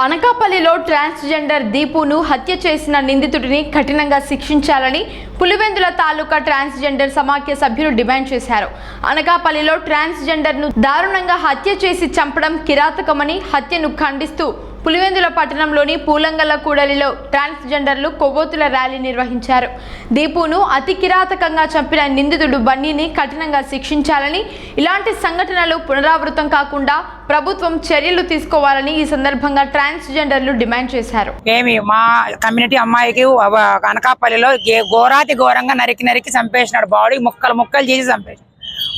అనకాపల్లిలో ట్రాన్స్జెండర్ దీపును హత్య చేసిన నిందితుడిని కఠినంగా శిక్షించాలని పులివెందుల తాలూకా ట్రాన్స్జెండర్ సమాఖ్య సభ్యులు డిమాండ్ చేశారు. అనకాపల్లిలో ట్రాన్స్జెండర్ను దారుణంగా హత్య చేసి చంపడం కిరాతకమని హత్యను ఖండిస్తూ పులివెందుల పట్టణంలోని పూలంగల కూడలిలో ట్రాన్స్జెండర్లు కొవ్వొత్తుల ర్యాలీ నిర్వహించారు. దీపును అతి కిరాతకంగా చంపిన నిందితుడు బన్నీని కఠినంగా శిక్షించాలని ఇలాంటి సంఘటనలు పునరావృతం కాకుండా ప్రభుత్వం చర్యలు తీసుకోవాలని ఈ సందర్భంగా ట్రాన్స్జెండర్లు డిమాండ్ చేశారు. ఏమి మా కమ్యూనిటీ అమ్మాయికి అనకాపల్లిలో ఘోరాతి ఘోరంగా నరికి నరికి చంపేసినాడు. బాడీ ముక్కలు ముక్కలు చేసి చంపేసి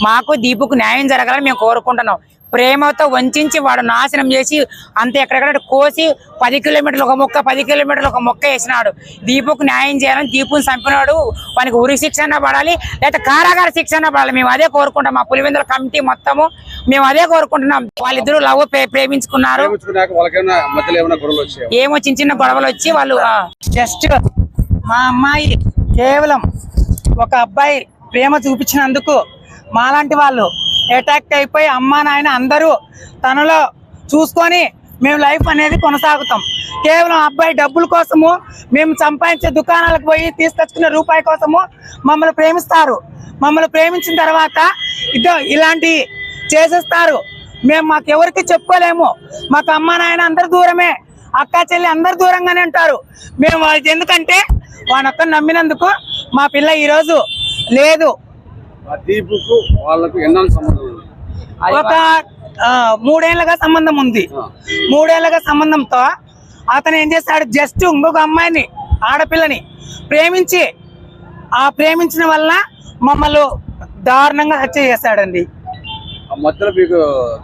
మాకు దీపుకు న్యాయం జరగాలని మేము కోరుకుంటున్నాం. ప్రేమతో వంచి వాడు నాశనం చేసి అంత ఎక్కడెక్కడ కోసి పది కిలోమీటర్లు ఒక మొక్క పది కిలోమీటర్లు ఒక మొక్క వేసినాడు. దీపుకు న్యాయం చేయాలని దీపుని చంపినాడు. వానికి ఉరి శిక్షణ పడాలి లేదా కారాగార శిక్షణ పడాలి. మేము అదే కోరుకుంటాం మా పులివెందుల కమిటీ మొత్తము మేము అదే కోరుకుంటున్నాం. వాళ్ళిద్దరూ లవ్ ప్రే- ప్రేమించుకున్నారు. ఏమో చిన్న చిన్న గొడవలు వచ్చి వాళ్ళు జస్ట్ మా అమ్మాయి కేవలం ఒక అబ్బాయి ప్రేమ చూపించినందుకు మాలాంటి వాళ్ళు అటాక్ అయిపోయి అమ్మా నాయన అందరూ తనలో చూసుకొని మేము లైఫ్ అనేది కొనసాగుతాం. కేవలం అబ్బాయి డబ్బుల కోసము మేము సంపాదించే దుకాణాలకు పోయి తీసుకొచ్చుకునే రూపాయి కోసము మమ్మల్ని ప్రేమిస్తారు. మమ్మల్ని ప్రేమించిన తర్వాత ఇదో ఇలాంటి చేసేస్తారు. మేము మాకు ఎవరికి చెప్పుకోలేము. మాకు అమ్మ నాయన అందరు దూరమే అక్క చెల్లి అందరు దూరంగానే ఉంటారు. మేము వాళ్ళకి ఎందుకంటే వానొక్క నమ్మినందుకు మా పిల్ల ఈరోజు లేదు. ఆ దీపుకు వాళ్ళకు ఎన్నాళ్ళ సంబంధం ఉంది? ఒక ఆ, మూడేళ్ళుగా సంబంధం ఉంది. మూడేళ్ళుగా సంబంధంతో అతను ఏం చేస్తాడు జస్ట్ ఇంకొక అమ్మాయిని ఆడపిల్లని ప్రేమించి ఆ ప్రేమించిన వల్ల మమ్మల్ని దారుణంగా హత్య మధ్యలో మీకు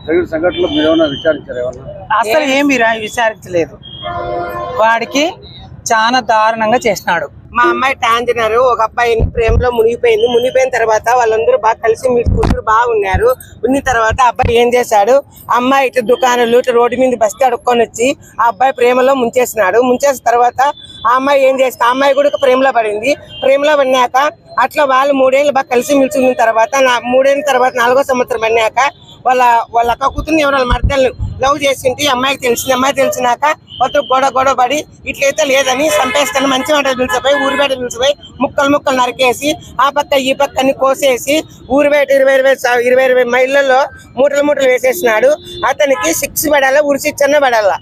జరిగిన సంఘటనలో మీరు ఏమైనా విచారించారు ఏమన్నా? అసలు ఏమి రా- విచారించలేదు. వాడికి చాలా దారుణంగా చేసినాడు. మా అమ్మాయి టాంజనర్ ఒక అబ్బాయి ప్రేమలో మునిగిపోయింది. మునిగిపోయిన తర్వాత వాళ్ళందరూ బాగా కలిసి మీటుకుంటూ బాగున్నారు. ఉన్న తర్వాత ఆ అబ్బాయి ఏం చేశాడు? అమ్మాయి ఇటు దుకాణాలు ఇటు రోడ్డు మీద బస్తి అడుక్కొని వచ్చి ఆ అబ్బాయి ప్రేమలో ముంచేసినాడు. ముంచేసిన తర్వాత ఆ అమ్మాయి ఏం చేస్తా ఆ అమ్మాయి కూడా ప్రేమలో పడింది. ప్రేమలో పడినాక అట్లా వాళ్ళు మూడేళ్ళు బాగా కలిసి మిలిసి ఉన్న తర్వాత నా మూడేళ్ళ తర్వాత నాలుగో సంవత్సరం పడినాక వాళ్ళ వాళ్ళ అక్క కూతుర్ని ఎవరో మర్దలు లవ్ చేసింటి అమ్మాయికి తెలిసింది అమ్మాయి తెలిసినాక వాళ్ళతో గొడవ గొడవ పడి ఇట్లయితే లేదని చంపేస్తాను మంచి మాట పిలిచిపోయి ఊరి బయట పిలిచిపోయి ముక్కలు ముక్కలు నరికేసి ఆ పక్క ఈ పక్క అన్ని కోసేసి ఊరి బయట ఇరవై ఇరవై ఇరవై ఇరవై మైళ్ళలో మూటలు మూటలు వేసేసినాడు. అతనికి శిక్ష పడాలా ఉరి శిక్ష పడాలా?